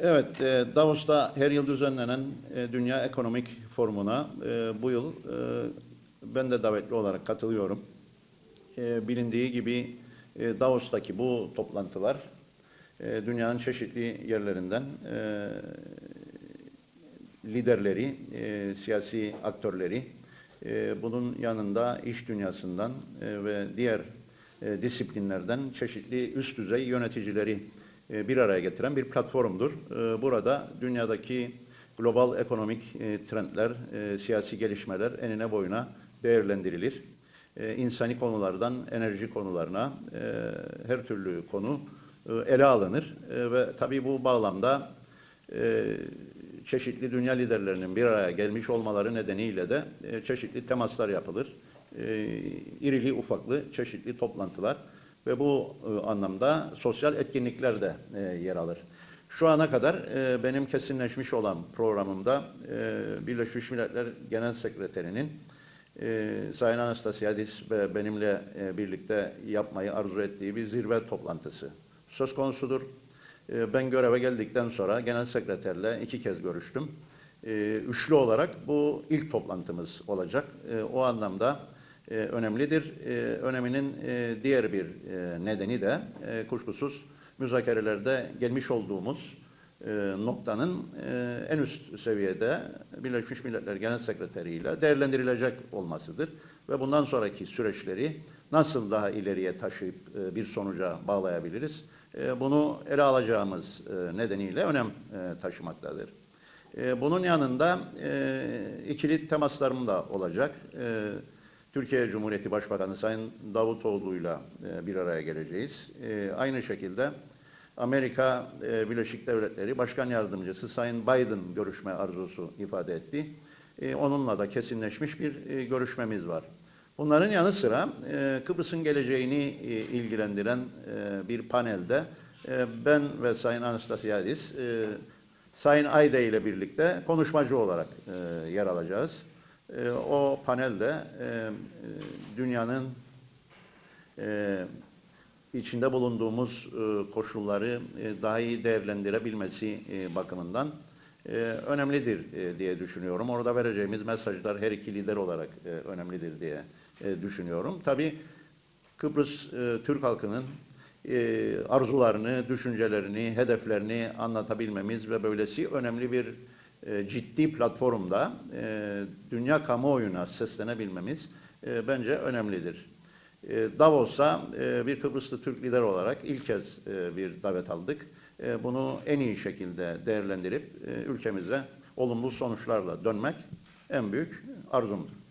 Evet, e, Davos'ta her yıl düzenlenen e, Dünya Ekonomik Forumu'na e, bu yıl e, ben de davetli olarak katılıyorum. E, bilindiği gibi e, Davos'taki bu toplantılar e, dünyanın çeşitli yerlerinden e, liderleri, e, siyasi aktörleri, e, bunun yanında iş dünyasından e, ve diğer e, disiplinlerden çeşitli üst düzey yöneticileri bir araya getiren bir platformdur. E, burada dünyadaki global ekonomik e, trendler, e, siyasi gelişmeler enine boyuna değerlendirilir. E, insani konulardan enerji konularına e, her türlü konu e, ele alınır E, ve tabii bu bağlamda e, çeşitli dünya liderlerinin bir araya gelmiş olmaları nedeniyle de e, çeşitli temaslar yapılır. E, irili ufaklı çeşitli toplantılar ve bu e, anlamda sosyal etkinlikler de e, yer alır. Şu ana kadar e, benim kesinleşmiş olan programımda Birleşmiş Milletler Genel Sekreterinin e, Sayın Anastasiadis ve benimle birlikte yapmayı arzu ettiği bir zirve toplantısı söz konusudur. Ben göreve geldikten sonra genel sekreterle iki kez görüştüm. Üçlü olarak bu ilk toplantımız olacak. O anlamda e, önemlidir. E, öneminin e, diğer bir e, nedeni de e, kuşkusuz müzakerelerde gelmiş olduğumuz e, noktanın e, en üst seviyede Birleşmiş Milletler Genel Sekreteri ile değerlendirilecek olmasıdır. Ve bundan sonraki süreçleri nasıl daha ileriye taşıyıp e, bir sonuca bağlayabiliriz? E, bunu ele alacağımız e, nedeniyle önem e, taşımaktadır. E, bunun yanında e, ikili temaslarım da olacak. E, Türkiye Cumhuriyeti Başbakanı Sayın Davutoğlu'yla e, bir araya geleceğiz. E, aynı şekilde Amerika e, Birleşik Devletleri Başkan Yardımcısı Sayın Biden görüşme arzusu ifade etti. Onunla da kesinleşmiş bir görüşmemiz var. Bunların yanı sıra Kıbrıs'ın geleceğini ilgilendiren bir panelde ben ve Sayın Anastasiadis, Sayın Ayde ile birlikte konuşmacı olarak yer alacağız. E, o panelde e, e, dünyanın e, içinde bulunduğumuz e, koşulları e, daha iyi değerlendirebilmesi e, bakımından e, önemlidir e, diye düşünüyorum. Orada vereceğimiz mesajlar her iki lider olarak e, önemlidir diye e, düşünüyorum. Tabii Kıbrıs e, Türk halkının e, arzularını, düşüncelerini, hedeflerini anlatabilmemiz ve böylesi önemli bir e, ciddi platformda e, dünya kamuoyuna seslenebilmemiz e, bence önemlidir. Davos'a bir Kıbrıslı Türk lider olarak ilk kez bir davet aldık. Bunu en iyi şekilde değerlendirip ülkemize olumlu sonuçlarla dönmek en büyük arzumdur.